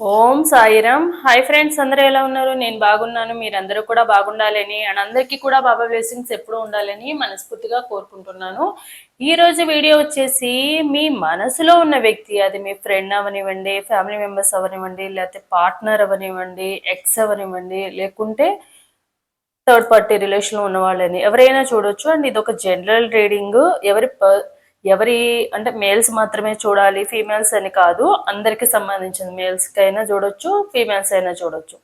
ఓం Sairam. Hi friends అందరూ ఎలా ఉన్నారు? నేను బాగున్నాను. మీరందరూ కూడా బాగుండాలని అండ్ అందరికీ కూడా బాబా బ్లెస్సింగ్స్ ఎప్పుడూ ఉండాలని మనస్ఫూర్తిగా కోరుకుంటున్నాను. ఈ రోజు వీడియో వచ్చేసి మీ మనసులో ఉన్న వ్యక్తి అది మీ ఫ్రెండ్ అవనివ్వండి ఫ్యామిలీ మెంబర్స్ అవనివ్వండి లేకపోతే పార్ట్నర్ అవనివ్వండి ఎక్స్ అవనివ్వండి లేకుంటే థర్డ్ పార్టీ రిలేషన్లో ఉన్న వాళ్ళని ఎవరైనా చూడొచ్చు. అండ్ ఇది ఒక జనరల్ రీడింగ్ ఎవరి పర్ ఎవరి అంటే మేల్స్ మాత్రమే చూడాలి ఫీమేల్స్ అని కాదు అందరికి సంబంధించింది. మేల్స్కి అయినా చూడొచ్చు ఫీమేల్స్ అయినా చూడొచ్చు.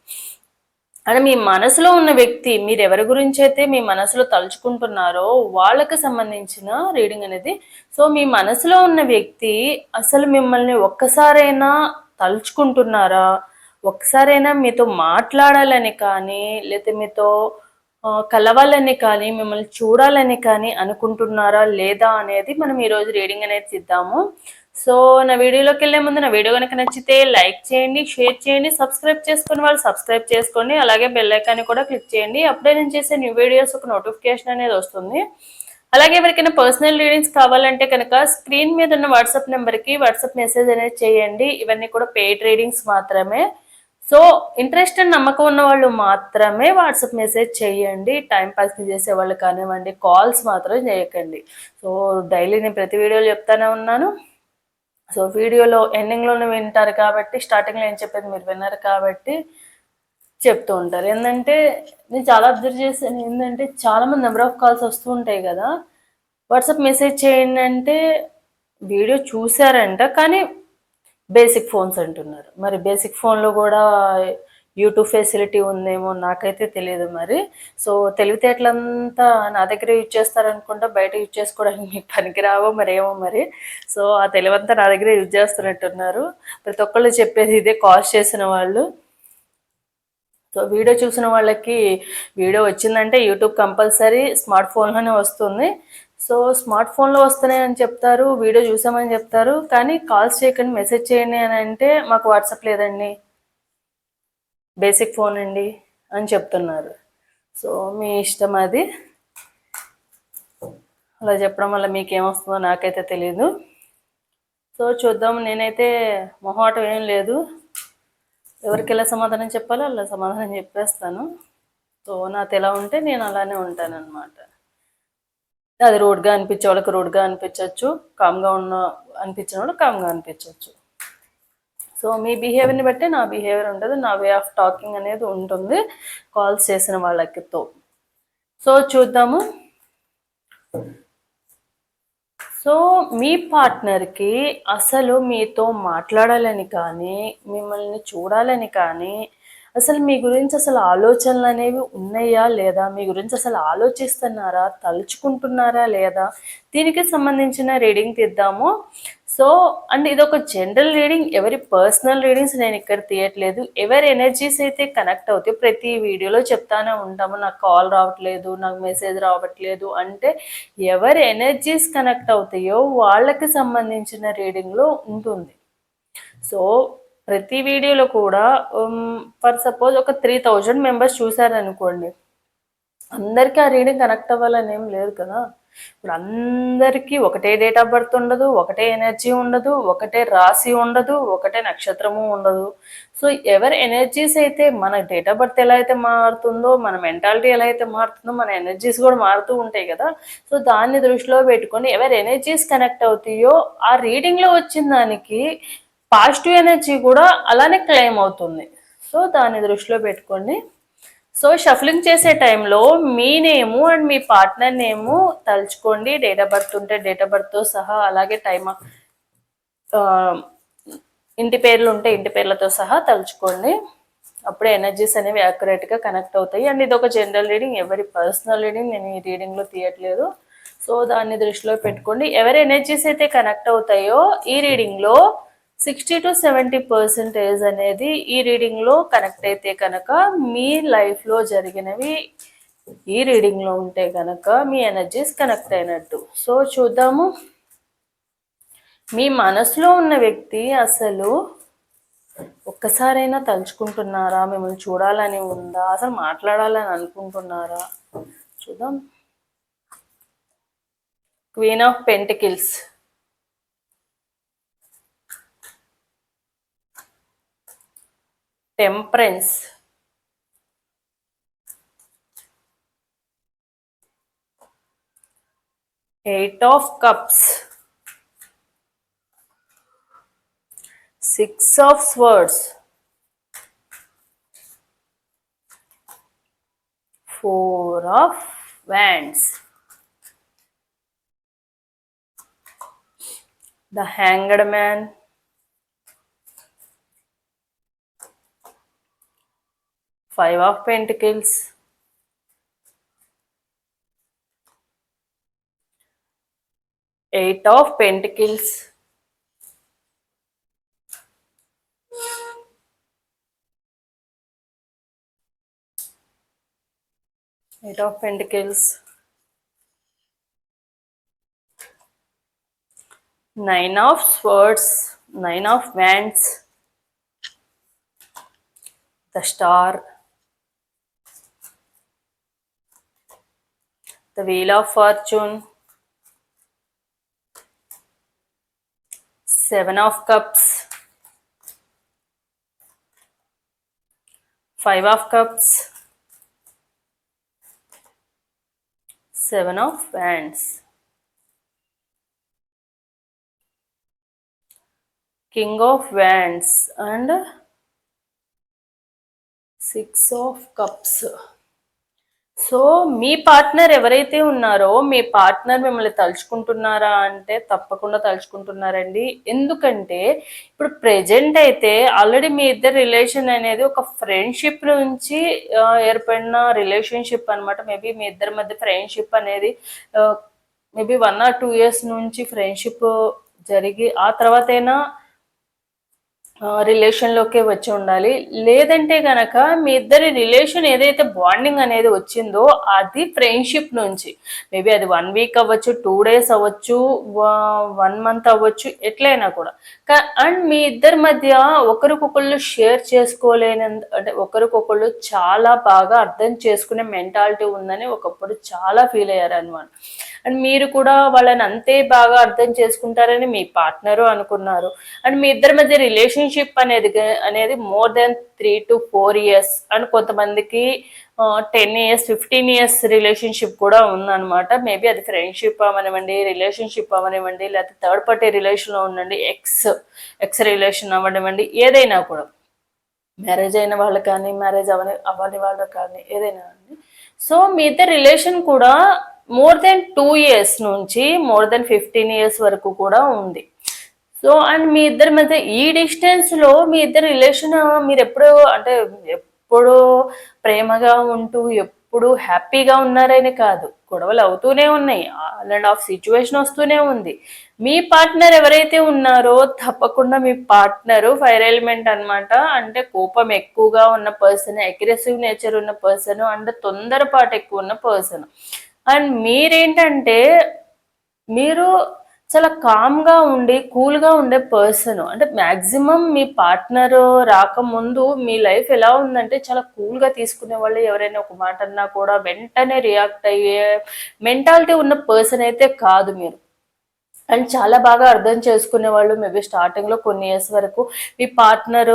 అంటే మీ మనసులో ఉన్న వ్యక్తి మీరు ఎవరి గురించి అయితే మీ మనసులో తలుచుకుంటున్నారో వాళ్ళకి సంబంధించిన రీడింగ్ అనేది. సో మీ మనసులో ఉన్న వ్యక్తి అసలు మిమ్మల్ని ఒక్కసారైనా తలుచుకుంటున్నారా? ఒక్కసారైనా మీతో మాట్లాడాలని కానీ లేకపోతే మీతో కలవాలని కానీ మిమ్మల్ని చూడాలని కానీ అనుకుంటున్నారా లేదా అనేది మనం ఈరోజు రీడింగ్ అనేది ఇద్దాము సో నా వీడియోలోకి వెళ్ళే ముందు నా వీడియో కనుక నచ్చితే లైక్ చేయండి షేర్ చేయండి సబ్స్క్రైబ్ చేసుకుని వాళ్ళు సబ్స్క్రైబ్ చేసుకోండి అలాగే బెల్ ఐకాన్ని కూడా క్లిక్ చేయండి. అప్పుడే నేను చేసే న్యూ వీడియోస్ ఒక నోటిఫికేషన్ అనేది వస్తుంది. అలాగే ఎవరికైనా పర్సనల్ రీడింగ్స్ కావాలంటే కనుక స్క్రీన్ మీద ఉన్న వాట్సాప్ నెంబర్కి వాట్సాప్ మెసేజ్ అనేది చేయండి. ఇవన్నీ కూడా పెయిడ్ రీడింగ్స్ మాత్రమే. సో ఇంట్రెస్ట్ అండ్ నమ్మకం ఉన్న వాళ్ళు మాత్రమే వాట్సాప్ మెసేజ్ చేయండి. టైం పాస్ చేసే వాళ్ళు కానివ్వండి కాల్స్ మాత్రం చేయకండి. సో డైలీ నేను ప్రతి వీడియోలో చెప్తానే ఉన్నాను. సో వీడియోలో ఎండింగ్లోనే వింటారు కాబట్టి స్టార్టింగ్లో ఏం చెప్పేది మీరు విన్నారు కాబట్టి చెప్తూ ఉంటారు. ఏంటంటే నేను చాలా అబ్జర్వ్ చేశాను. ఏంటంటే చాలా మంది నెంబర్ ఆఫ్ కాల్స్ వస్తూ ఉంటాయి కదా. వాట్సాప్ మెసేజ్ చేయండి అంటే వీడియో చూసారంట కానీ బేసిక్ ఫోన్స్ అంటున్నారు. మరి బేసిక్ ఫోన్లో కూడా యూట్యూబ్ ఫెసిలిటీ ఉందేమో నాకైతే తెలియదు మరి. సో తెలివితేటలంతా నా దగ్గర యూజ్ చేస్తారనుకుంటా బయట యూజ్ చేసుకోవడానికి మీకు పనికిరావో మరి ఏమో మరి. సో ఆ తెలివంతా నా దగ్గర యూజ్ చేస్తున్నట్టున్నారు. ప్రతి ఒక్కళ్ళు చెప్పేది ఇదే కాస్ట్ చేసిన వాళ్ళు. సో వీడియో చూసిన వాళ్ళకి వీడియో వచ్చిందంటే యూట్యూబ్ కంపల్సరీ స్మార్ట్ ఫోన్లోనే వస్తుంది. సో స్మార్ట్ ఫోన్లో వస్తున్నాయని చెప్తారు వీడియో చూసామని చెప్తారు కానీ కాల్స్ చేయకండి మెసేజ్ చేయండి అని అంటే మాకు వాట్సాప్ లేదండి. బేసిక్ ఫోన్ అండి అని చెప్తున్నారు. సో మీ ఇష్టం అది. అలా చెప్పడం వల్ల మీకేమొస్తుందో నాకైతే తెలియదు సో చూద్దాం నేనైతే మొహమాటం ఏం లేదు. ఎవరికి ఎలా సమాధానం చెప్పాలో అలా సమాధానం చెప్పేస్తాను. సో నాతో ఎలా ఉంటే నేను అలానే ఉంటానన్నమాట. అది రోడ్గా అనిపించే వాళ్ళకి రోడ్గా అనిపించవచ్చు కామ్గా ఉన్న అనిపించిన వాళ్ళు కామ్గా అనిపించవచ్చు సో మీ బిహేవియర్ని బట్టి నా బిహేవియర్ ఉంటుంది నా వే ఆఫ్ టాకింగ్ అనేది ఉంటుంది కాల్స్ చేసిన వాళ్ళకితో. సో చూద్దాము. సో మీ పార్ట్నర్కి అసలు మీతో మాట్లాడాలని కానీ మిమ్మల్ని చూడాలని కానీ అసలు మీ గురించి అసలు ఆలోచనలు అనేవి ఉన్నాయా లేదా? మీ గురించి అసలు ఆలోచిస్తున్నారా? తలుచుకుంటున్నారా లేదా? దీనికి సంబంధించిన రీడింగ్ తీద్దాము. సో అండ్ ఇది ఒక జనరల్ రీడింగ్. ఎవరి పర్సనల్ రీడింగ్స్ నేను ఇక్కడ తీయట్లేదు. ఎవరి ఎనర్జీస్ అయితే కనెక్ట్ అవుతాయి ప్రతి వీడియోలో చెప్తానే ఉంటాము. నాకు కాల్ రావట్లేదు నాకు మెసేజ్ రావట్లేదు అంటే ఎవరి ఎనర్జీస్ కనెక్ట్ అవుతాయో వాళ్ళకి సంబంధించిన రీడింగ్లో ఉంటుంది. సో ప్రతి వీడియోలో కూడా ఫర్ సపోజ్ ఒక త్రీ థౌజండ్ మెంబర్స్ చూసారనుకోండి అందరికీ ఆ రీడింగ్ కనెక్ట్ అవ్వాలని ఏం లేదు కదా. ఇప్పుడు అందరికీ ఒకటే డేట్ ఆఫ్ బర్త్ ఉండదు ఒకటే ఎనర్జీ ఉండదు ఒకటే రాశి ఉండదు ఒకటే నక్షత్రము ఉండదు. సో ఎవరి ఎనర్జీస్ అయితే మన డేట్ ఆఫ్ బర్త్ ఎలా అయితే మారుతుందో మన మెంటాలిటీ ఎలా అయితే మారుతుందో మన ఎనర్జీస్ కూడా మారుతూ ఉంటాయి కదా. సో దాన్ని దృష్టిలో పెట్టుకొని ఎవరి ఎనర్జీస్ కనెక్ట్ అవుతాయో ఆ రీడింగ్లో వచ్చిన దానికి పాజిటివ్ ఎనర్జీ కూడా అలానే క్లెయిమ్ అవుతుంది. సో దాన్ని దృష్టిలో పెట్టుకోండి. సో షఫలింగ్ చేసే టైంలో మీ నేము అండ్ మీ పార్ట్నర్ నేము తలుచుకోండి. డేట్ ఆఫ్ బర్త్ ఉంటే డేట్ ఆఫ్ బర్త్తో సహా అలాగే టైమ్ ఇంటి పేర్లు ఉంటే ఇంటి పేర్లతో సహా తలుచుకోండి. అప్పుడే ఎనర్జీస్ అనేవి యాక్యురేట్గా కనెక్ట్ అవుతాయి. అండ్ ఇది ఒక జనరల్ రీడింగ్. ఎవరి పర్సనల్ రీడింగ్ నేను ఈ రీడింగ్లో తీయట్లేదు. సో దాన్ని దృష్టిలో పెట్టుకోండి. ఎవరి ఎనర్జీస్ అయితే కనెక్ట్ అవుతాయో ఈ రీడింగ్లో సిక్స్టీ టు సెవెంటీ పర్సెంటేజ్ అనేది ఈ రీడింగ్లో కనెక్ట్ అయితే కనుక మీ లైఫ్లో జరిగినవి ఈ రీడింగ్లో ఉంటే కనుక మీ ఎనర్జీస్ కనెక్ట్ అయినట్టు. సో చూద్దాము. మీ మనసులో ఉన్న వ్యక్తి అసలు ఒక్కసారైనా తలుచుకుంటున్నారా? మిమ్మల్ని చూడాలని ఉందా? అసలు మాట్లాడాలని అనుకుంటున్నారా? చూద్దాం. Queen of pentacles temperance. Eight of cups. Six of swords. Four of wands. The hanged man. Five of pentacles. Eight of pentacles. Eight of pentacles. Nine of swords. Nine of wands. The star the wheel of fortune. Seven of cups. Five of cups. Seven of wands. King of wands and six of cups so me partner ఎవరైతే ఉన్నారో మీ partner మిమ్మల్ని తలుచుకుంటున్నారా అంటే తప్పకుండా తలుచుకుంటున్నారండి. ఎందుకంటే ఇప్పుడు present అయితే already మీ ఇద్దరు relation అనేది ఒక ఫ్రెండ్షిప్ నుంచి ఏర్పడిన రిలేషన్షిప్ అన్నమాట. మేబీ మీ ఇద్దరి మధ్య ఫ్రెండ్షిప్ అనేది maybe one or two years నుంచి ఫ్రెండ్షిప్ జరిగి ఆ తర్వాతైనా రిలేషన్లోకి వచ్చి ఉండాలి. లేదంటే గనక మీ ఇద్దరి రిలేషన్ ఏదైతే బాండింగ్ అనేది వచ్చిందో అది ఫ్రెండ్షిప్ నుంచి. మేబీ అది వన్ వీక్ అవ్వచ్చు టూ డేస్ అవ్వచ్చు వన్ మంత్ అవ్వచ్చు ఎట్లయినా కూడా. అండ్ మీ ఇద్దరి మధ్య ఒకరికొకళ్ళు షేర్ చేసుకోలేని అంటే ఒకరికొకళ్ళు చాలా బాగా అర్థం చేసుకునే మెంటాలిటీ ఉందని ఒకప్పుడు చాలా ఫీల్ అయ్యారు అనమాట అండ్ మీరు కూడా వాళ్ళని అంతే బాగా అర్థం చేసుకుంటారని మీ పార్ట్నరు అనుకున్నారు. అండ్ మీ ఇద్దరి మధ్య రిలేషన్షిప్ అనేది అనేది more than three to four years and కొంతమందికి ten years fifteen years relationship కూడా ఉందన్నమాట. మేబీ అది ఫ్రెండ్షిప్ అవనివ్వండి రిలేషన్షిప్ అవనివ్వండి లేకపోతే థర్డ్ పార్టీ రిలేషన్లో ఉండండి ఎక్స్ ఎక్స్ రిలేషన్ అవ్వనివ్వండి ఏదైనా కూడా. మ్యారేజ్ అయిన వాళ్ళు కానీ మ్యారేజ్ అవని అవ్వని వాళ్ళు కానీ ఏదైనా అండి. సో మీ ఇద్దరు రిలేషన్ కూడా మోర్ దెన్ టూ ఇయర్స్ నుంచి మోర్ దెన్ ఫిఫ్టీన్ ఇయర్స్ వరకు కూడా ఉంది. సో అండ్ మీ ఇద్దరి మధ్య ఈ డిస్టెన్స్లో మీ ఇద్దరు రిలేషన్ మీరు ఎప్పుడు అంటే ఎప్పుడు ప్రేమగా ఉంటూ ఎప్పుడు హ్యాపీగా ఉన్నారని కాదు. గొడవలు అవుతూనే ఉన్నాయి. ఆల్ అండ్ ఆఫ్ సిచ్యువేషన్ వస్తూనే ఉంది. మీ పార్ట్నర్ ఎవరైతే ఉన్నారో తప్పకుండా మీ పార్ట్నర్ ఫైర్ ఎలిమెంట్ అన్నమాట. అంటే కోపం ఎక్కువగా ఉన్న పర్సన్ అగ్రెసివ్ నేచర్ ఉన్న పర్సన్ అండ్ తొందరపాటు ఎక్కువ ఉన్న పర్సన్ అండ్ మీరేంటంటే మీరు చాలా కామ్గా ఉండి కూల్గా ఉండే పర్సన్. అంటే మ్యాక్సిమం మీ పార్ట్నర్ రాకముందు మీ లైఫ్ ఎలా ఉందంటే చాలా కూల్గా తీసుకునే వాళ్ళు ఎవరైనా ఒక మాట అన్నా కూడా వెంటనే రియాక్ట్ అయ్యే మెంటాలిటీ ఉన్న పర్సన్ అయితే కాదు మీరు. అండ్ చాలా బాగా అర్థం చేసుకునే వాళ్ళు మేబీ స్టార్టింగ్లో కొన్ని ఇయర్స్ వరకు. మీ పార్ట్నర్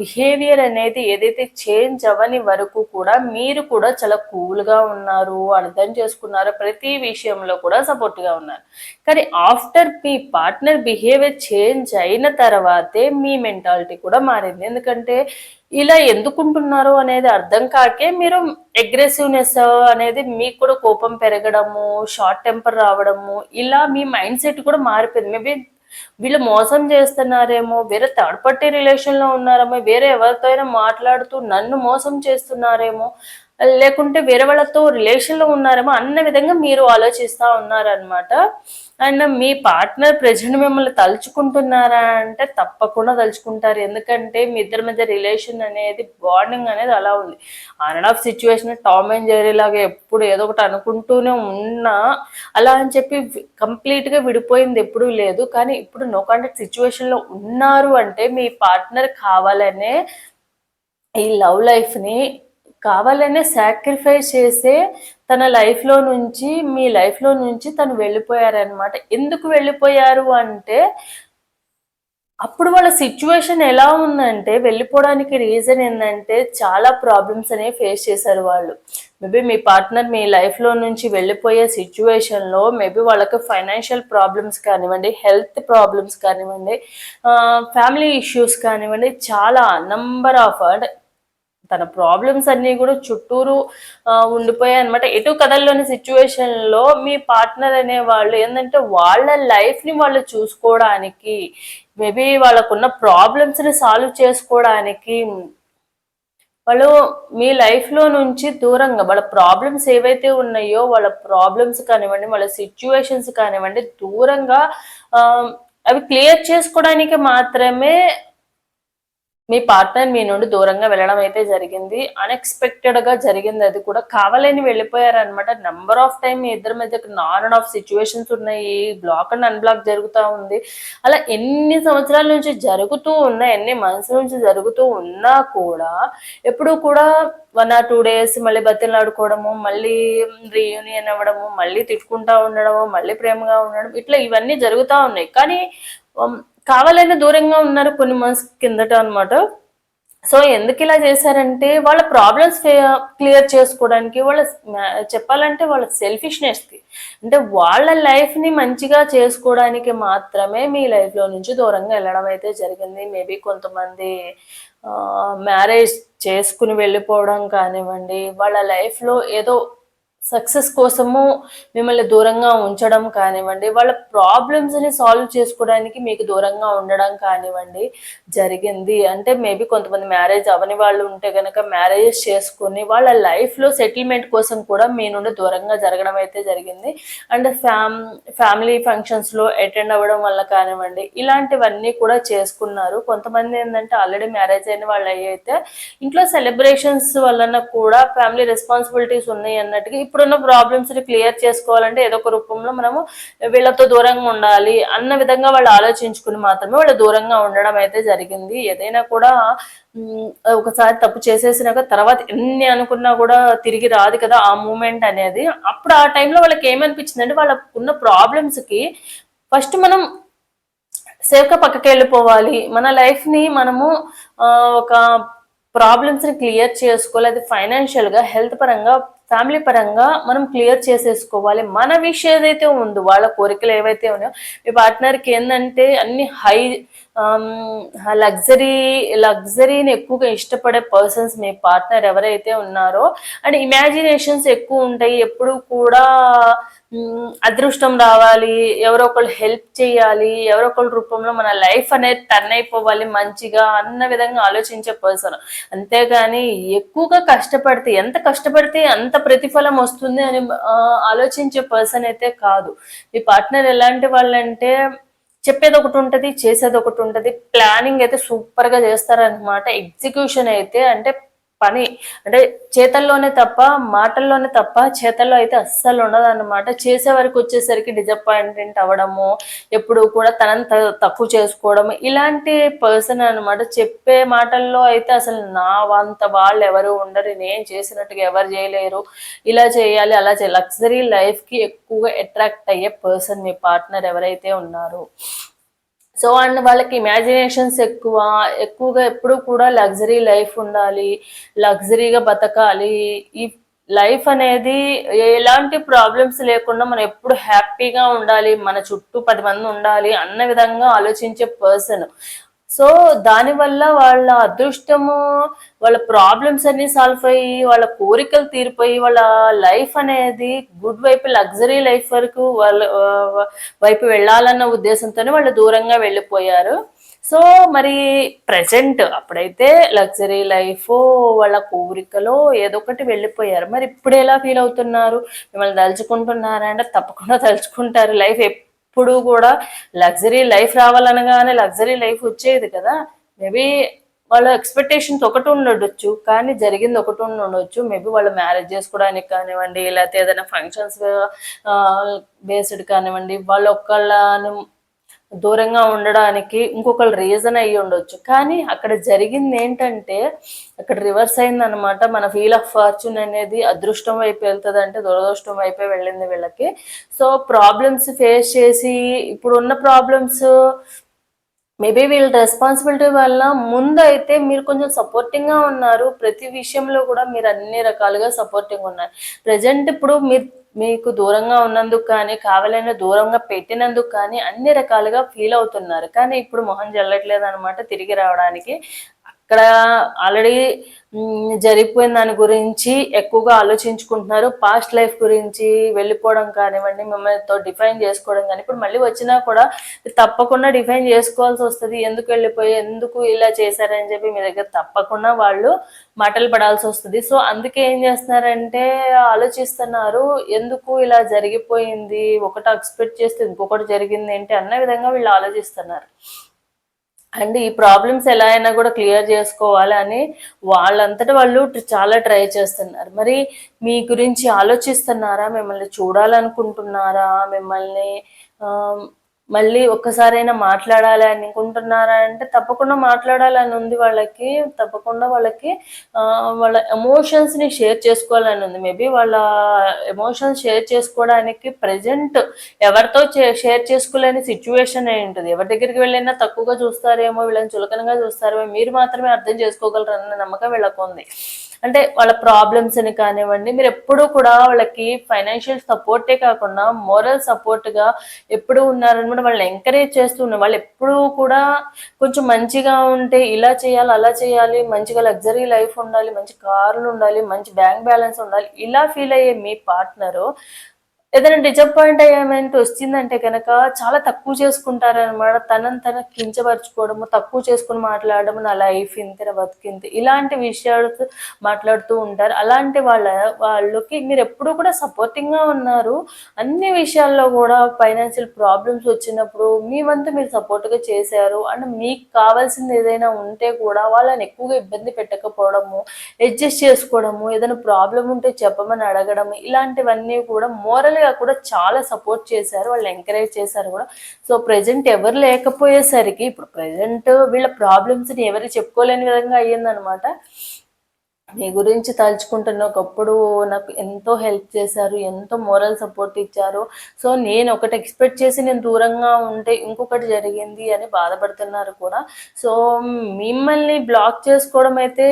బిహేవియర్ అనేది ఏదైతే చేంజ్ అవ్వని వరకు కూడా మీరు కూడా చాలా కూల్గా ఉన్నారు అర్థం చేసుకున్నారు ప్రతి విషయంలో కూడా సపోర్ట్గా ఉన్నారు. కానీ ఆఫ్టర్ మీ పార్ట్నర్ బిహేవియర్ చేంజ్ అయిన తర్వాతే మీ మెంటాలిటీ కూడా మారింది. ఎందుకంటే ఇలా ఎందుకుంటున్నారు అనేది అర్థం కాకే మీరు అగ్రెసివ్నెస్ అనేది మీకు కూడా కోపం పెరగడము షార్ట్ టెంపర్ రావడము ఇలా మీ మైండ్ సెట్ కూడా మారిపోయింది. మేబీ వీళ్ళు మోసం చేస్తున్నారేమో వేరే థర్డ్ పార్టీ రిలేషన్లో ఉన్నారేమో వేరే ఎవరితో అయినా మాట్లాడుతూ నన్ను మోసం చేస్తున్నారేమో లేకుంటే వేరే వాళ్ళతో రిలేషన్లో ఉన్నారేమో అన్న విధంగా మీరు ఆలోచిస్తూ ఉన్నారనమాట అండ్ మీ పార్ట్నర్ ప్రజెంట్ మిమ్మల్ని తలుచుకుంటున్నారా అంటే తప్పకుండా తలుచుకుంటారు. ఎందుకంటే మీ ఇద్దరి మధ్య రిలేషన్ అనేది బాండింగ్ అనేది అలా ఉంది. On and off situation Tom and Jerry లాగా ఎప్పుడు ఏదో ఒకటి అనుకుంటూనే ఉన్నా అలా అని చెప్పి కంప్లీట్గా విడిపోయింది ఎప్పుడూ లేదు. కానీ ఇప్పుడు నో కాంటాక్ట్ సిచ్యువేషన్లో ఉన్నారు అంటే మీ పార్ట్నర్ కావాలనే ఈ లవ్ లైఫ్ని కావాలనే సాక్రిఫైస్ చేసే తన లైఫ్లో నుంచి మీ లైఫ్లో నుంచి తను వెళ్ళిపోయారనమాట ఎందుకు వెళ్ళిపోయారు అంటే అప్పుడు వాళ్ళ సిచ్యువేషన్ ఎలా ఉందంటే వెళ్ళిపోవడానికి రీజన్ ఏంటంటే చాలా ప్రాబ్లమ్స్ అనేవి ఫేస్ చేశారు వాళ్ళు. మేబీ మీ పార్ట్నర్ మీ లైఫ్లో నుంచి వెళ్ళిపోయే సిచ్యువేషన్లో మేబీ వాళ్ళకి ఫైనాన్షియల్ ప్రాబ్లమ్స్ కానివ్వండి హెల్త్ ప్రాబ్లమ్స్ కానివ్వండి ఫ్యామిలీ ఇష్యూస్ కానివ్వండి చాలా నంబర్ ఆఫ్ అంటే తన ప్రాబ్లమ్స్ అన్నీ కూడా చుట్టూరు ఉండిపోయాయి అనమాట ఎటు కథల్లోని సిచ్యువేషన్లో మీ పార్ట్నర్ అనే వాళ్ళు ఏంటంటే వాళ్ళ లైఫ్ని వాళ్ళు చూసుకోవడానికి మేబీ వాళ్ళకున్న ప్రాబ్లమ్స్ని సాల్వ్ చేసుకోవడానికి వాళ్ళు మీ లైఫ్లో నుంచి దూరంగా వాళ్ళ ప్రాబ్లమ్స్ ఏవైతే ఉన్నాయో వాళ్ళ ప్రాబ్లమ్స్ కానివ్వండి వాళ్ళ సిచ్యువేషన్స్ కానివ్వండి దూరంగా అవి క్లియర్ చేసుకోవడానికి మాత్రమే మీ పార్ట్నర్ మీ నుండి దూరంగా వెళ్ళడం అయితే జరిగింది. అన్ఎక్స్పెక్టెడ్గా జరిగింది. అది కూడా కావాలని వెళ్ళిపోయారనమాట నెంబర్ ఆఫ్ టైం మీ ఇద్దరి మధ్య నాన్ అండ్ ఆఫ్ సిచ్యువేషన్స్ ఉన్నాయి. బ్లాక్ అండ్ అన్బ్లాక్ జరుగుతూ ఉంది. అలా ఎన్ని సంవత్సరాల నుంచి జరుగుతూ ఉన్నా ఎన్ని మంత్స్ నుంచి జరుగుతూ ఉన్నా కూడా ఎప్పుడు కూడా వన్ ఆర్ టూ డేస్ మళ్ళీ బతిలాడుకోవడము మళ్ళీ రీయూనియన్ అవ్వడము మళ్ళీ తిట్టుకుంటా ఉండడము మళ్ళీ ప్రేమగా ఉండడం ఇట్లా ఇవన్నీ జరుగుతూ ఉన్నాయి. కానీ um, కావాలని దూరంగా ఉన్నారు కొన్ని మంత్స్ కిందట అనమాట సో ఎందుకు ఇలా చేశారంటే వాళ్ళ ప్రాబ్లమ్స్ క్లియర్ చేసుకోవడానికి వాళ్ళ చెప్పాలంటే వాళ్ళ సెల్ఫిష్నెస్కి అంటే వాళ్ళ లైఫ్ని మంచిగా చేసుకోవడానికి మాత్రమే మీ లైఫ్లో నుంచి దూరంగా వెళ్ళడం అయితే జరిగింది. మేబీ కొంతమంది మ్యారేజ్ చేసుకుని వెళ్ళిపోవడం కానివ్వండి వాళ్ళ లైఫ్లో ఏదో సక్సెస్ కోసము మిమ్మల్ని దూరంగా ఉంచడం కానివ్వండి వాళ్ళ ప్రాబ్లమ్స్ని సాల్వ్ చేసుకోవడానికి మీకు దూరంగా ఉండడం కానివ్వండి జరిగింది. అంటే మేబీ కొంతమంది మ్యారేజ్ అవని వాళ్ళు ఉంటే కనుక మ్యారేజెస్ చేసుకుని వాళ్ళ లైఫ్లో సెటిల్మెంట్ కోసం కూడా మీ నుండి దూరంగా జరగడం అయితే జరిగింది. అండ్ ఫ్యామ్ ఫ్యామిలీ ఫంక్షన్స్లో అటెండ్ అవ్వడం వల్ల కానివ్వండి ఇలాంటివన్నీ కూడా చేసుకున్నారు. కొంతమంది ఏంటంటే ఆల్రెడీ మ్యారేజ్ అయిన వాళ్ళు అయితే ఇంట్లో సెలబ్రేషన్స్ వలన కూడా ఫ్యామిలీ రెస్పాన్సిబిలిటీస్ ఉన్నాయి అన్నట్టుగా ఇప్పుడున్న ప్రాబ్లమ్స్ని క్లియర్ చేసుకోవాలంటే ఏదో ఒక రూపంలో మనము వీళ్ళతో దూరంగా ఉండాలి అన్న విధంగా వాళ్ళు ఆలోచించుకుని మాత్రమే వాళ్ళు దూరంగా ఉండడం అయితే జరిగింది. ఏదైనా కూడా ఒకసారి తప్పు చేసేసినాక తర్వాత ఎన్ని అనుకున్నా కూడా తిరిగి రాదు కదా ఆ మూమెంట్ అనేది. అప్పుడు ఆ టైంలో వాళ్ళకి ఏమనిపించింది అంటే వాళ్ళకు ఉన్న ప్రాబ్లమ్స్కి ఫస్ట్ మనం సేఫ్గా పక్కకి వెళ్ళిపోవాలి. మన లైఫ్ని మనము ఒక ప్రాబ్లమ్స్ని క్లియర్ చేసుకోవాలి. అది ఫైనాన్షియల్గా హెల్త్ పరంగా ఫ్యామిలీ పరంగా మనం క్లియర్ చేసేసుకోవాలి. మన విష్ ఏదైతే ఉందో వాళ్ళ కోరికలు ఏవైతే ఉన్నాయో మీ పార్ట్నర్కి ఏంటంటే అన్ని హై లగ్జరీ లగ్జరీని ఎక్కువగా ఇష్టపడే పర్సన్స్ మీ పార్ట్నర్ ఎవరైతే ఉన్నారో అండ్ ఇమాజినేషన్స్ ఎక్కువ ఉంటాయి ఎప్పుడు కూడా అదృష్టం రావాలి ఎవరో ఒకళ్ళు హెల్ప్ చేయాలి ఎవరో ఒకళ్ళ రూపంలో మన లైఫ్ అనేది టర్న్ అయిపోవాలి మంచిగా అన్న విధంగా ఆలోచించే పర్సన్. అంతేగాని ఎక్కువగా కష్టపడితే ఎంత కష్టపడితే అంత ప్రతిఫలం వస్తుంది అని ఆలోచించే పర్సన్ అయితే కాదు. మీ పార్ట్నర్ ఎలాంటి వాళ్ళంటే చెప్పేది ఒకటి ఉంటుంది చేసేది ఒకటి ఉంటుంది. ప్లానింగ్ అయితే సూపర్గా చేస్తారనమాట ఎగ్జిక్యూషన్ అయితే అంటే పని. అంటే చేతల్లోనే తప్ప మాటల్లోనే తప్ప చేతల్లో అయితే అస్సలు ఉండదు అనమాట చేసే వరకు వచ్చేసరికి డిసప్పాయింటెంట్ అవ్వడము ఎప్పుడు కూడా తనని తక్కువ చేసుకోవడం ఇలాంటి పర్సన్ అన్నమాట. చెప్పే మాటల్లో అయితే అసలు నా వంత వాళ్ళు ఎవరు ఉండరు. నేను చేసినట్టుగా ఎవరు చేయలేరు. ఇలా చేయాలి అలా చేయాలి. లగ్జరీ లైఫ్కి ఎక్కువగా అట్రాక్ట్ అయ్యే పర్సన్ మీ పార్ట్నర్ ఎవరైతే ఉన్నారో. సో అండ్ వాళ్ళకి ఇమాజినేషన్స్ ఎక్కువ ఎక్కువగా ఎప్పుడు కూడా లగ్జరీ లైఫ్ ఉండాలి లగ్జరీగా బతకాలి. ఈ లైఫ్ అనేది ఎలాంటి ప్రాబ్లమ్స్ లేకుండా మనం ఎప్పుడు హ్యాపీగా ఉండాలి మన చుట్టూ పది మంది ఉండాలి అన్న విధంగా ఆలోచించే పర్సన్ సో దానివల్ల వాళ్ళ అదృష్టము వాళ్ళ ప్రాబ్లమ్స్ అన్ని సాల్వ్ అయ్యి వాళ్ళ కోరికలు తీరిపోయి వాళ్ళ లైఫ్ అనేది గుడ్ వైపు లగ్జరీ లైఫ్ వరకు వాళ్ళ వైపు వెళ్ళాలన్న ఉద్దేశంతోనే వాళ్ళు దూరంగా వెళ్ళిపోయారు. సో మరి ప్రజెంట్ అప్పుడైతే లగ్జరీ లైఫ్ వాళ్ళ కోరికలో ఏదో ఒకటి వెళ్ళిపోయారు. మరి ఇప్పుడు ఎలా ఫీల్ అవుతున్నారు? మిమ్మల్ని తలుచుకుంటున్నారా? అంటే తప్పకుండా తలుచుకుంటారు. లైఫ్ ఎప్పుడు కూడా లగ్జరీ లైఫ్ రావాలనగానే లగ్జరీ లైఫ్ వచ్చేది కదా. మేబీ వాళ్ళ ఎక్స్పెక్టేషన్స్ ఒకటి ఉండొచ్చు కానీ జరిగింది ఒకటి ఉండి ఉండొచ్చు. మేబీ వాళ్ళు మ్యారేజ్ చేసుకోవడానికి కానివ్వండి లేకపోతే ఏదైనా ఫంక్షన్స్ బేస్డ్ కానివ్వండి వాళ్ళు ఒక్కళ్ళ దూరంగా ఉండడానికి ఇంకొకళ్ళు రీజన్ అయ్యి ఉండొచ్చు. కానీ అక్కడ జరిగింది ఏంటంటే అక్కడ రివర్స్ అయింది అనమాట మన ఫీల్ ఆఫ్ ఫార్చ్యూన్ అనేది అదృష్టం వైపు వెళ్తుంది అంటే దురదృష్టం వైపే వెళ్ళింది వీళ్ళకి. సో ప్రాబ్లమ్స్ ఫేస్ చేసి ఇప్పుడు ఉన్న ప్రాబ్లమ్స్ మేబీ వీళ్ళ రెస్పాన్సిబిలిటీ వల్ల ముందు అయితే మీరు కొంచెం సపోర్టింగ్గా ఉన్నారు. ప్రతి విషయంలో కూడా మీరు అన్ని రకాలుగా సపోర్టింగ్ ఉన్నారు. ప్రజెంట్ ఇప్పుడు మీరు మీకు దూరంగా ఉన్నందుకు కానీ కావాలనే దూరంగా పెట్టినందుకు కానీ అన్ని రకాలుగా ఫీల్ అవుతున్నారు. కానీ ఇప్పుడు మొహం జల్లట్లేదు అనమాట తిరిగి రావడానికి. ఇక్కడ ఆల్రెడీ జరిగిపోయిన దాని గురించి ఎక్కువగా ఆలోచించుకుంటున్నారు. పాస్ట్ లైఫ్ గురించి వెళ్ళిపోవడం కానివ్వండి మిమ్మల్నితో డిఫైన్ చేసుకోవడం కానీ ఇప్పుడు మళ్ళీ వచ్చినా కూడా తప్పకుండా డిఫైన్ చేసుకోవాల్సి వస్తుంది. ఎందుకు వెళ్ళిపోయి ఎందుకు ఇలా చేశారని చెప్పి మీ దగ్గర తప్పకుండా వాళ్ళు మాటలు పడాల్సి వస్తుంది. సో అందుకే ఏం చేస్తున్నారంటే ఆలోచిస్తున్నారు ఎందుకు ఇలా జరిగిపోయింది ఒకటి ఎక్స్పెక్ట్ చేస్తే ఇంకొకటి జరిగింది ఏంటి అన్న విధంగా వీళ్ళు ఆలోచిస్తున్నారు. అండ్ ఈ ప్రాబ్లమ్స్ ఎలా అయినా కూడా క్లియర్ చేసుకోవాలి అని వాళ్ళంతటా వాళ్ళు చాలా ట్రై చేస్తున్నారు. మరి మీ గురించి ఆలోచిస్తున్నారా? మిమ్మల్ని చూడాలనుకుంటున్నారా? మిమ్మల్ని మళ్ళీ ఒక్కసారైనా మాట్లాడాలి అనుకుంటున్నారా అంటే తప్పకుండా మాట్లాడాలని ఉంది వాళ్ళకి తప్పకుండా వాళ్ళకి వాళ్ళ ఎమోషన్స్ని షేర్ చేసుకోవాలని ఉంది. మేబీ వాళ్ళ ఎమోషన్స్ షేర్ చేసుకోవడానికి ప్రజెంట్ ఎవరితో షేర్ చేసుకోలేని సిచ్యువేషన్ అయి ఉంటుంది. ఎవరి దగ్గరికి వెళ్ళినా తక్కువగా చూస్తారేమో వీళ్ళని చులకనగా చూస్తారేమో మీరు మాత్రమే అర్థం చేసుకోగలరు అన్న నమ్మకం వీళ్ళకు ఉంది. అంటే వాళ్ళ ప్రాబ్లమ్స్ అని కానివ్వండి మీరు ఎప్పుడూ కూడా వాళ్ళకి ఫైనాన్షియల్ సపోర్టే కాకుండా మోరల్ సపోర్ట్గా ఎప్పుడు ఉన్నారనమాట వాళ్ళని ఎంకరేజ్ చేస్తూ ఉన్నారు వాళ్ళు ఎప్పుడూ కూడా కొంచెం మంచిగా ఉంటే ఇలా చేయాలి అలా చేయాలి మంచిగా లగ్జరీ లైఫ్ ఉండాలి మంచి కార్లు ఉండాలి మంచి బ్యాంక్ బ్యాలెన్స్ ఉండాలి ఇలా ఫీల్ అయ్యే మీ పార్ట్నరు ఏదైనా డిసప్పాయింట్ అయ్యేమెంట్ వచ్చిందంటే కనుక చాలా తక్కువ చేసుకుంటారనమాట తనని తన కించపరచుకోవడము తక్కువ చేసుకుని మాట్లాడడం నా లైఫ్ ఇంత బతికింది ఇలాంటి విషయాలు మాట్లాడుతూ ఉంటారు. అలాంటి వాళ్ళ వాళ్ళకి మీరు ఎప్పుడూ కూడా సపోర్టింగ్గా ఉన్నారు. అన్ని విషయాల్లో కూడా ఫైనాన్షియల్ ప్రాబ్లమ్స్ వచ్చినప్పుడు మీ వంతు మీరు సపోర్ట్గా చేశారు. అండ్ మీకు కావాల్సింది ఏదైనా ఉంటే కూడా వాళ్ళని ఎక్కువగా ఇబ్బంది పెట్టకపోవడము అడ్జస్ట్ చేసుకోవడము ఏదైనా ప్రాబ్లం ఉంటే చెప్పమని అడగడం ఇలాంటివన్నీ కూడా మోరల్ గా కూడా చాలా సపోర్ట్ చేశారు వాళ్ళు ఎంకరేజ్ చేశారు కూడా. సో ప్రజెంట్ ఎవరు లేకపోయేసరికి ఇప్పుడు ప్రజెంట్ వీళ్ళ ప్రాబ్లమ్స్ని ఎవరు చెప్పుకోలేని విధంగా అయ్యిందనమాట మీ గురించి తలుచుకుంటున్న ఒకప్పుడు నాకు ఎంతో హెల్ప్ చేశారు ఎంతో మోరల్ సపోర్ట్ ఇచ్చారు. సో నేను ఒకటి ఎక్స్పెక్ట్ చేసి నేను దూరంగా ఉంటే ఇంకొకటి జరిగింది అని బాధపడుతున్నారు కూడా. సో మిమ్మల్ని బ్లాక్ చేసుకోవడం అయితే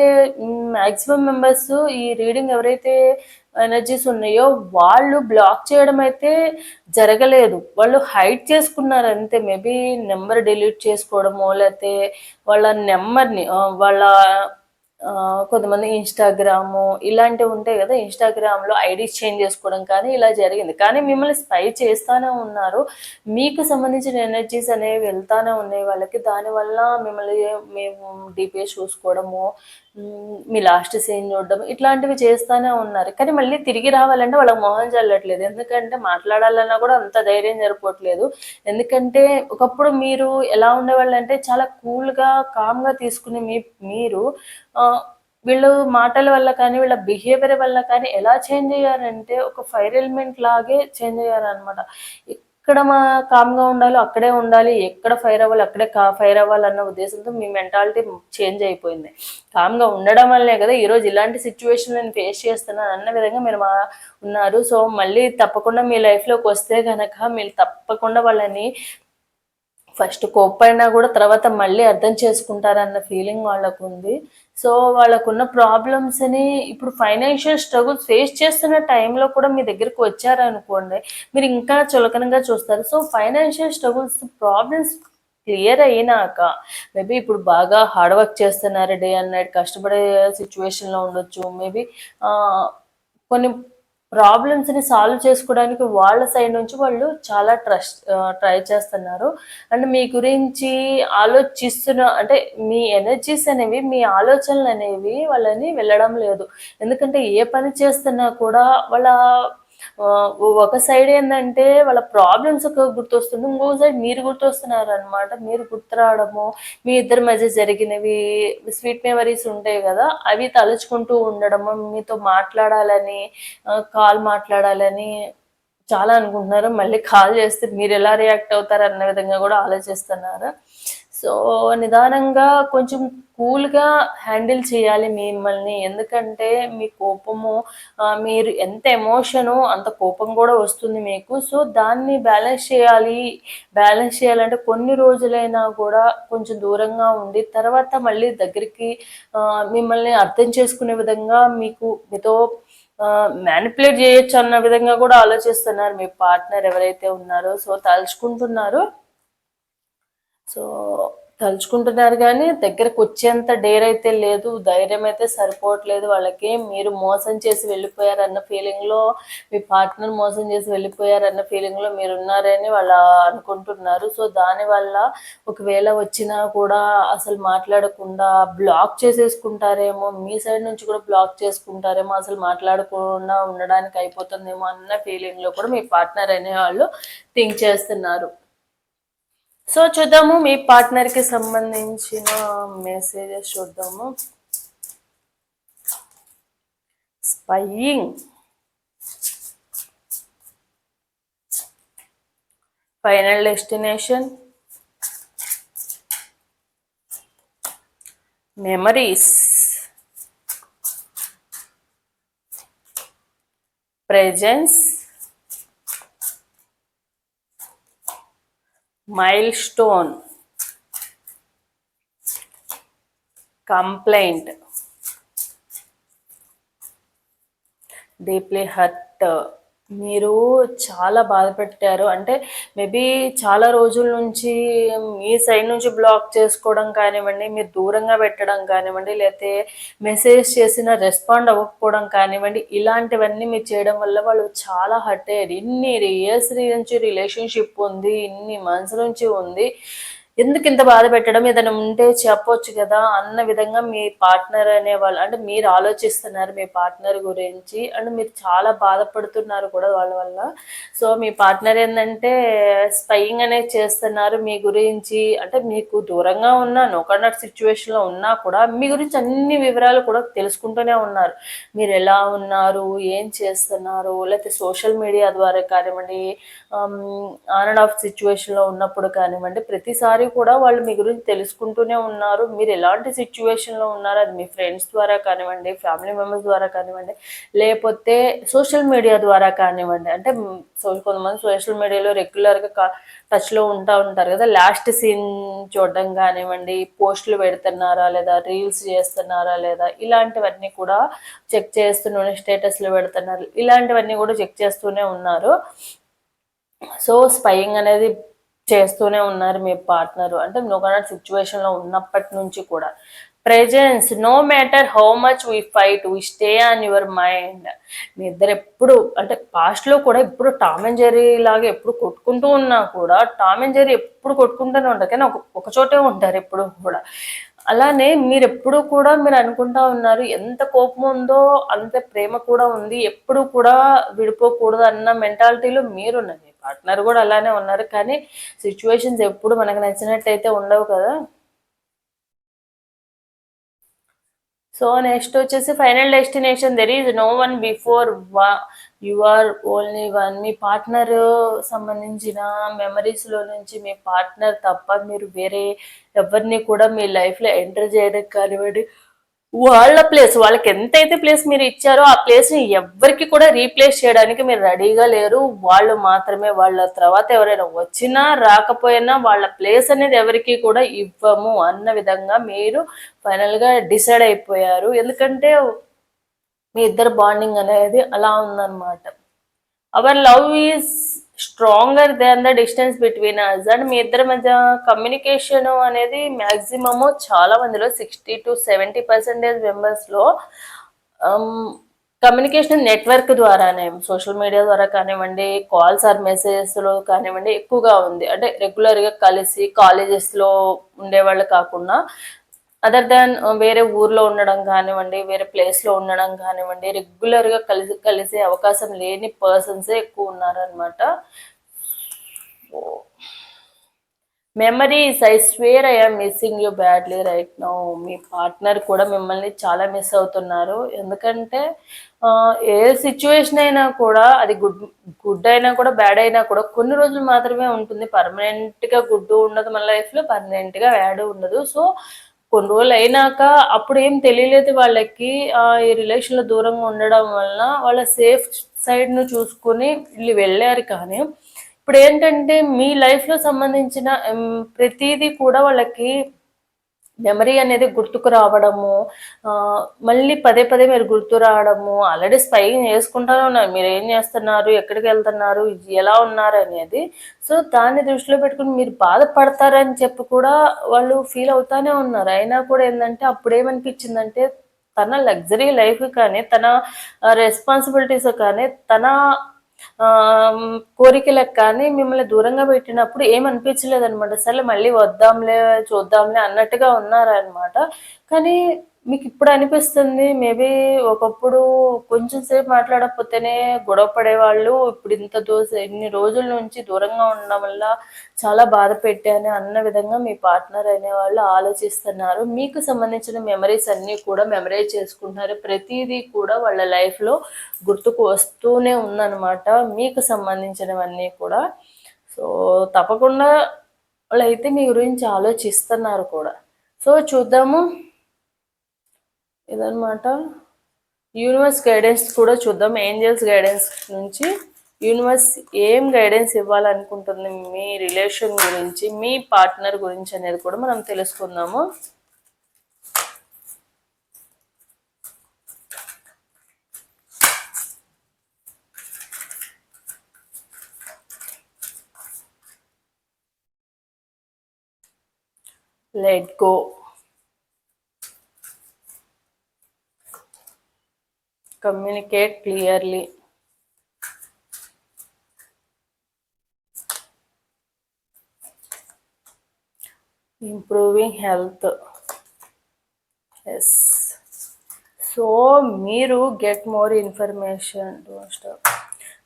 మ్యాక్సిమం మెంబర్స్ ఈ రీడింగ్ ఎవరైతే ఎనర్జీస్ ఉన్నాయో వాళ్ళు బ్లాక్ చేయడం అయితే జరగలేదు. వాళ్ళు హైడ్ చేసుకున్నారు అంతే. మేబీ నెంబర్ డిలీట్ చేసుకోవడమో లేకపోతే వాళ్ళ నెంబర్ని వాళ్ళ కొంతమంది ఇన్స్టాగ్రాము ఇలాంటివి ఉంటాయి కదా ఇన్స్టాగ్రామ్లో ఐడీస్ చేంజ్ చేసుకోవడం కానీ ఇలా జరిగింది. కానీ మిమ్మల్ని స్పై చేస్తూనే ఉన్నారు. మీకు సంబంధించిన ఎనర్జీస్ అనేవి వెళ్తానే ఉన్నాయి. వాళ్ళకి దానివల్ల మిమ్మల్ని మేము డిపిఎస్ చూసుకోవడము మీ లాస్ట్ సీన్ చూడడం ఇట్లాంటివి చేస్తూనే ఉన్నారు. కానీ మళ్ళీ తిరిగి రావాలంటే వాళ్ళకి మొహం చల్లట్లేదు. ఎందుకంటే మాట్లాడాలన్నా కూడా అంత ధైర్యం జరపట్లేదు. ఎందుకంటే ఒకప్పుడు మీరు ఎలా ఉండేవాళ్ళు అంటే చాలా కూల్గా కామ్గా తీసుకునే మీ మీరు వీళ్ళు మాటల వల్ల కానీ వీళ్ళ బిహేవియర్ వల్ల కానీ ఎలా చేంజ్ అయ్యారంటే ఒక ఫైర్ ఎలిమెంట్ లాగే చేంజ్ అయ్యారనమాట ఎక్కడ మా కామ్గా ఉండాలో అక్కడే ఉండాలి ఎక్కడ ఫైర్ అవ్వాలి అక్కడే కా ఫైర్ అవ్వాలన్న ఉద్దేశంతో మీ మెంటాలిటీ చేంజ్ అయిపోయింది. కామ్గా ఉండడం వల్లే కదా ఈరోజు ఇలాంటి సిచ్యువేషన్ నేను ఫేస్ చేస్తున్నాను అన్న విధంగా మీరు మా ఉన్నారు. సో మళ్ళీ తప్పకుండా మీ లైఫ్లోకి వస్తే కనుక మీరు తప్పకుండా వాళ్ళని ఫస్ట్ కోప్పైనా కూడా తర్వాత మళ్ళీ అర్థం చేసుకుంటారన్న ఫీలింగ్ వాళ్ళకు ఉంది సో వాళ్ళకున్న ప్రాబ్లమ్స్ని ఇప్పుడు ఫైనాన్షియల్ స్ట్రగుల్స్ ఫేస్ చేస్తున్న టైంలో కూడా మీ దగ్గరికి వచ్చారనుకోండి మీరు ఇంకా చులకనంగా చూస్తారు. So financial struggles problems clear అయినాక మేబీ ఇప్పుడు బాగా హార్డ్ వర్క్ చేస్తున్నారు డే అండ్ నైట్ కష్టపడే సిచ్యువేషన్లో ఉండొచ్చు మేబీ కొన్ని ప్రాబ్లమ్స్ని సాల్వ్ చేసుకోవడానికి వాళ్ళ సైడ్ నుంచి వాళ్ళు చాలా ట్రస్ట్ ట్రై చేస్తున్నారు. అండ్ మీ గురించి ఆలోచిస్తున్న అంటే మీ ఎనర్జీస్ అనేవి మీ ఆలోచనలు అనేవి వాళ్ళని వెళ్ళడం లేదు. ఎందుకంటే ఏ పని చేస్తున్నా కూడా వాళ్ళ ఒక సైడ్ ఏంటంటే వాళ్ళ ప్రాబ్లమ్స్ ఒక గుర్తొస్తుంది ఇంకో సైడ్ మీరు గుర్తొస్తున్నారు అనమాట మీరు గుర్తురావడము మీ ఇద్దరి మధ్య జరిగినవి స్వీట్ మెమరీస్ ఉంటాయి కదా అవి తలుచుకుంటూ ఉండడము మీతో మాట్లాడాలని కాల్ మాట్లాడాలని చాలా అనుకుంటున్నారు. మళ్ళీ కాల్ చేస్తే మీరు ఎలా రియాక్ట్ అవుతారు అన్న విధంగా కూడా ఆలోచిస్తున్నారు. సో నిదానంగా కొంచెం కూల్గా హ్యాండిల్ చేయాలి మిమ్మల్ని. ఎందుకంటే మీ కోపము మీరు ఎంత ఎమోషను అంత కోపం కూడా వస్తుంది మీకు. సో దాన్ని బ్యాలెన్స్ చేయాలి. బ్యాలెన్స్ చేయాలంటే కొన్ని రోజులైనా కూడా కొంచెం దూరంగా ఉండి తర్వాత మళ్ళీ దగ్గరికి మిమ్మల్ని అర్థం చేసుకునే విధంగా మీకు మీతో మ్యానిపులేట్ చేయొచ్చు అన్న విధంగా కూడా ఆలోచిస్తున్నారు మీ పార్ట్నర్ ఎవరైతే ఉన్నారో. సో తలుచుకుంటున్నారు. సో తలుచుకుంటున్నారు కానీ దగ్గరకు వచ్చేంత డేర్ అయితే లేదు ధైర్యం అయితే సరిపోవట్లేదు వాళ్ళకి. మీరు మోసం చేసి వెళ్ళిపోయారన్న ఫీలింగ్లో మీ పార్ట్నర్ మోసం చేసి వెళ్ళిపోయారన్న ఫీలింగ్లో మీరు ఉన్నారని వాళ్ళు అనుకుంటున్నారు. సో దానివల్ల ఒకవేళ వచ్చినా కూడా అసలు మాట్లాడకుండా బ్లాక్ చేసేసుకుంటారేమో మీ సైడ్ నుంచి కూడా బ్లాక్ చేసుకుంటారేమో అసలు మాట్లాడకుండా ఉండడానికి అయిపోతుందేమో అన్న ఫీలింగ్లో కూడా మీ పార్ట్నర్ అనే వాళ్ళు థింక్ చేస్తున్నారు. సో చూద్దాము మీ పార్ట్నర్కి సంబంధించిన మెసేజెస్ చూద్దాము. Spying final destination memories presence milestone complaint deeply hurt మీరు చాలా బాధపెట్టారు. అంటే మేబీ చాలా రోజుల నుంచి మీ సైడ్ నుంచి బ్లాక్ చేసుకోవడం కానివ్వండి మీరు దూరంగా పెట్టడం కానివ్వండి లేకపోతే మెసేజ్ చేసిన రెస్పాండ్ అవ్వకపోవడం కానివ్వండి ఇలాంటివన్నీ మీరు చేయడం వల్ల వాళ్ళు చాలా హర్ట్ అయ్యారు. ఇన్ని ఇయర్స్ నుంచి రిలేషన్షిప్ ఉంది ఇన్ని మంత్స్ నుంచి ఉంది. ఎందుకు ఇంత బాధ పెట్టడం? ఏదైనా ఉంటే చెప్పొచ్చు కదా. అన్న విధంగా మీ పార్ట్నర్ అనే వాళ్ళు అంటే మీరు ఆలోచిస్తున్నారు మీ పార్ట్నర్ గురించి అండ్ మీరు చాలా బాధపడుతున్నారు కూడా వాళ్ళ వల్ల. సో మీ పార్ట్నర్ ఏంటంటే స్పయింగ్ అనేది చేస్తున్నారు మీ గురించి. అంటే మీకు దూరంగా ఉన్న నోకన్నట్ సిచ్యువేషన్లో ఉన్నా కూడా మీ గురించి అన్ని వివరాలు కూడా తెలుసుకుంటూనే ఉన్నారు. మీరు ఎలా ఉన్నారు? ఏం చేస్తున్నారు? లేకపోతే సోషల్ మీడియా ద్వారా కానివ్వండి ఆన్ అండ్ ఆఫ్ సిచ్యువేషన్లో ఉన్నప్పుడు కానివ్వండి ప్రతిసారి కూడా వాళ్ళు మీ గురించి తెలుసుకుంటూనే ఉన్నారు. మీరు ఎలాంటి సిచ్యువేషన్లో ఉన్నారు? అది మీ ఫ్రెండ్స్ ద్వారా కానివ్వండి ఫ్యామిలీ మెంబర్స్ ద్వారా కానివ్వండి లేకపోతే సోషల్ మీడియా ద్వారా కానివ్వండి. అంటే సో కొంతమంది సోషల్ మీడియాలో రెగ్యులర్గా టచ్లో ఉంటా ఉంటారు కదా. లాస్ట్ సీన్ చూడడం కానివ్వండి పోస్టులు పెడుతున్నారా లేదా రీల్స్ చేస్తున్నారా లేదా ఇలాంటివన్నీ కూడా చెక్ చేస్తూనే స్టేటస్లు పెడుతున్నారు. ఇలాంటివన్నీ కూడా చెక్ చేస్తూనే ఉన్నారు. సో స్పయింగ్ అనేది చేస్తూనే ఉన్నారు మీ పార్ట్నర్ అంటే నువ్వు సిచ్యువేషన్లో ఉన్నప్పటి నుంచి కూడా. Presence no matter how much we fight we stay on your mind మీ ఇద్దరు ఎప్పుడు అంటే past లో కూడా ఎప్పుడు టామ్ అండ్ జెర్రీ లాగా ఎప్పుడు కొట్టుకుంటూ ఉన్నా కూడా టామ్ అండ్ జెర్రీ ఎప్పుడు కొట్టుకుంటూనే ఉంటారు. కానీ ఒక ఒక చోటే ఉంటారు ఎప్పుడు కూడా. అలానే మీరు ఎప్పుడు కూడా మీరు అనుకుంటా ఉన్నారు ఎంత కోపం ఉందో అంత ప్రేమ కూడా ఉంది ఎప్పుడు కూడా విడిపోకూడదు అన్న మెంటాలిటీలో మీరున్నది పార్ట్నర్ కూడా అలానే ఉన్నారు కానీ సిచ్యువేషన్స్ ఎప్పుడు మనకు నచ్చినట్టయితే ఉండవు కదా. సో నెక్స్ట్ వచ్చేసి final destination there is no one before you are only one me partner సంబంధించిన మెమరీస్లో నుంచి మీ పార్ట్నర్ తప్ప మీరు వేరే ఎవరిని కూడా మీ లైఫ్లో ఎంటర్ చేయడం కానివ్వండి వాళ్ళ ప్లేస్ వాళ్ళకి ఎంతైతే ప్లేస్ మీరు ఇచ్చారో ఆ ప్లేస్ని ఎవరికి కూడా రీప్లేస్ చేయడానికి మీరు రెడీగా లేరు. వాళ్ళు మాత్రమే వాళ్ళ తర్వాత ఎవరైనా వచ్చినా రాకపోయినా వాళ్ళ ప్లేస్ అనేది ఎవరికి కూడా ఇవ్వము అన్న విధంగా మీరు ఫైనల్గా డిసైడ్ అయిపోయారు. ఎందుకంటే మీ ఇద్దరు బాండింగ్ అనేది అలా ఉందన్నమాట. Our love is stronger than the distance between us and మీ ఇద్దరి మధ్య కమ్యూనికేషన్ అనేది మ్యాక్సిమము చాలా మందిలో సిక్స్టీ టు సెవెంటీ పర్సెంటేజ్ మెంబర్స్లో కమ్యూనికేషన్ నెట్వర్క్ ద్వారానే సోషల్ మీడియా ద్వారా కానివ్వండి కాల్స్ ఆర్ మెసేజెస్లో కానివ్వండి ఎక్కువగా ఉంది. అంటే రెగ్యులర్గా కలిసి కాలేజెస్లో ఉండేవాళ్ళు కాకుండా అదర్ దాన్ uh, వేరే ఊర్లో ఉండడం కానివ్వండి వేరే ప్లేస్లో ఉండడం కానివ్వండి రెగ్యులర్గా కలిసి కలిసే అవకాశం లేని పర్సన్సే ఎక్కువ ఉన్నారనమాట memories I swear I am missing you badly right now me partner కూడా మిమ్మల్ని చాలా మిస్ అవుతున్నారు. ఎందుకంటే uh, ఏ సిచ్యువేషన్ అయినా కూడా అది గుడ్ గుడ్ అయినా కూడా బ్యాడ్ అయినా కూడా కొన్ని రోజులు మాత్రమే ఉంటుంది. పర్మనెంట్గా గుడ్ ఉండదు మన లైఫ్లో పర్మనెంట్గా బ్యాడ్ ఉండదు. సో కొన్ని రోజులు అయినాక అప్పుడు ఏం తెలియలేదు వాళ్ళకి. ఆ, ఈ రిలేషన్లో దూరంగా ఉండడం వలన వాళ్ళ సేఫ్ సైడ్ను చూసుకుని వీళ్ళు వెళ్ళారు కానీ ఇప్పుడు ఏంటంటే మీ లైఫ్లో సంబంధించిన ప్రతిదీ కూడా వాళ్ళకి మెమరీ అనేది గుర్తుకు రావడము మళ్ళీ పదే పదే మీరు గుర్తు రావడము ఆల్రెడీ స్పై చేసుకుంటానే ఉన్నారు. మీరు ఏం చేస్తున్నారు ఎక్కడికి వెళ్తున్నారు ఎలా ఉన్నారు అనేది. సో దాన్ని దృష్టిలో పెట్టుకుని మీరు బాధపడతారని చెప్పి కూడా వాళ్ళు ఫీల్ అవుతానే ఉన్నారు. అయినా కూడా ఏంటంటే అప్పుడు ఏమనిపించిందంటే తన లగ్జరీ లైఫ్ కానీ తన రెస్పాన్సిబిలిటీస్ కానీ తన కోరికలకు కానీ మిమ్మల్ని దూరంగా పెట్టినప్పుడు ఏమనిపించలేదనమాట సరే మళ్ళీ వద్దాంలే చూద్దాంలే అన్నట్టుగా ఉన్నారనమాట కానీ మీకు ఇప్పుడు అనిపిస్తుంది మేబీ ఒకప్పుడు కొంచెం సేపు మాట్లాడకపోతేనే గొడవ పడేవాళ్ళు ఇప్పుడు ఇంత దోశ ఇన్ని రోజుల నుంచి దూరంగా ఉండడం వల్ల చాలా బాధ పెట్టాను అన్న విధంగా మీ పార్ట్నర్ అనేవాళ్ళు ఆలోచిస్తున్నారు. మీకు సంబంధించిన మెమరీస్ అన్నీ కూడా మెమరైజ్ చేసుకుంటున్నారు. ప్రతిదీ కూడా వాళ్ళ లైఫ్లో గుర్తుకు వస్తూనే ఉందన్నమాట మీకు సంబంధించినవన్నీ కూడా. సో తప్పకుండా వాళ్ళైతే మీ గురించి ఆలోచిస్తున్నారు కూడా. సో చూద్దాము. ఇదనమాట యూనివర్స్ గైడెన్స్ కూడా చూద్దాం. ఏంజల్స్ గైడెన్స్ నుంచి యూనివర్స్ ఏం గైడెన్స్ ఇవ్వాలనుకుంటుంది మీ రిలేషన్ గురించి మీ పార్ట్నర్ గురించి అనేది కూడా మనం తెలుసుకుందాము. Let go communicate clearly. Improving health yes so మీరు గెట్ మోర్ ఇన్ఫర్మేషన్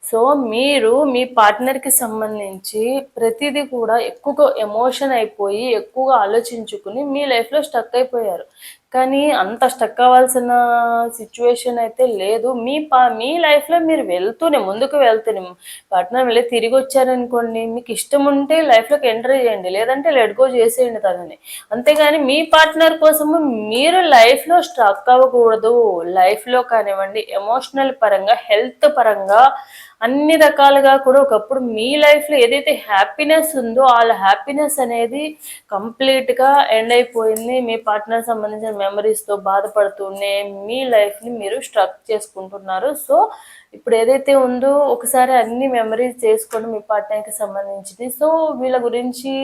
సో మీరు మీ పార్ట్నర్కి సంబంధించి ప్రతిదీ కూడా ఎక్కువగా ఎమోషన్ అయిపోయి ఎక్కువగా ఆలోచించుకుని మీ లైఫ్లో స్టక్ అయిపోయారు. కానీ అంత స్టక్ అవ్వాల్సిన సిచ్యువేషన్ అయితే లేదు. మీ పా మీ లైఫ్లో మీరు వెళ్తూనే ముందుకు వెళ్తూనే పార్ట్నర్ వెళ్ళి తిరిగి వచ్చారనుకోండి మీకు ఇష్టం ఉంటే లైఫ్లోకి ఎంటర్ చేయండి. లేదంటే లెట్ గో చేసేయండి తనని. అంతేగాని మీ పార్ట్నర్ కోసము మీరు లైఫ్లో స్ట్రక్ అవ్వకూడదు. లైఫ్లో కానివ్వండి ఎమోషనల్ పరంగా హెల్త్ పరంగా అన్ని రకాలుగా కూడా ఒకప్పుడు మీ లైఫ్లో ఏదైతే హ్యాపీనెస్ ఉందో వాళ్ళ హ్యాపీనెస్ అనేది కంప్లీట్గా ఎండ్ అయిపోయింది. మీ పార్ట్నర్ సంబంధించిన మెమరీస్తో బాధపడుతూనే మీ లైఫ్ని మీరు స్ట్రక్ చేసుకుంటున్నారు. సో ఇప్పుడు ఏదైతే ఉందో ఒకసారి అన్ని మెమరీస్ చేసుకోండి మీ పార్ట్నర్కి సంబంధించింది. సో వీళ్ళ గురించి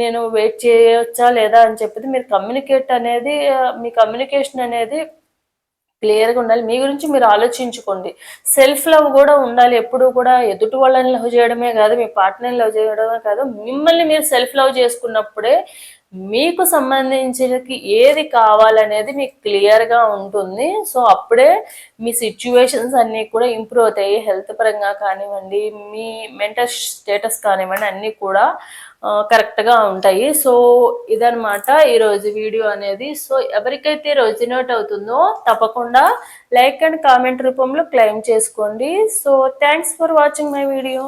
నేను వెయిట్ చేయొచ్చా లేదా అని చెప్పి మీరు కమ్యూనికేట్ అనేది మీ కమ్యూనికేషన్ అనేది క్లియర్గా ఉండాలి. మీ గురించి మీరు ఆలోచించుకోండి. సెల్ఫ్ లవ్ కూడా ఉండాలి. ఎప్పుడు కూడా ఎదుటి వాళ్ళని లవ్ చేయడమే కాదు మీ పార్ట్నర్ని లవ్ చేయడమే కాదు. మిమ్మల్ని మీరు సెల్ఫ్ లవ్ చేసుకున్నప్పుడే మీకు సంబంధించినకి ఏది కావాలనేది మీకు క్లియర్గా ఉంటుంది. సో అప్పుడే మీ సిచ్యువేషన్స్ అన్నీ కూడా ఇంప్రూవ్ అవుతాయి. హెల్త్ పరంగా కానివ్వండి మీ మెంటల్ స్టేటస్ కానివ్వండి అన్నీ కూడా కరెక్ట్గా ఉంటాయి. సో ఇదనమాట ఈరోజు వీడియో అనేది. సో ఎవరికైతే రెజినేట్ అవుతుందో తప్పకుండా లైక్ అండ్ కామెంట్ రూపంలో క్లెయిమ్ చేసుకోండి. So thanks for watching my video.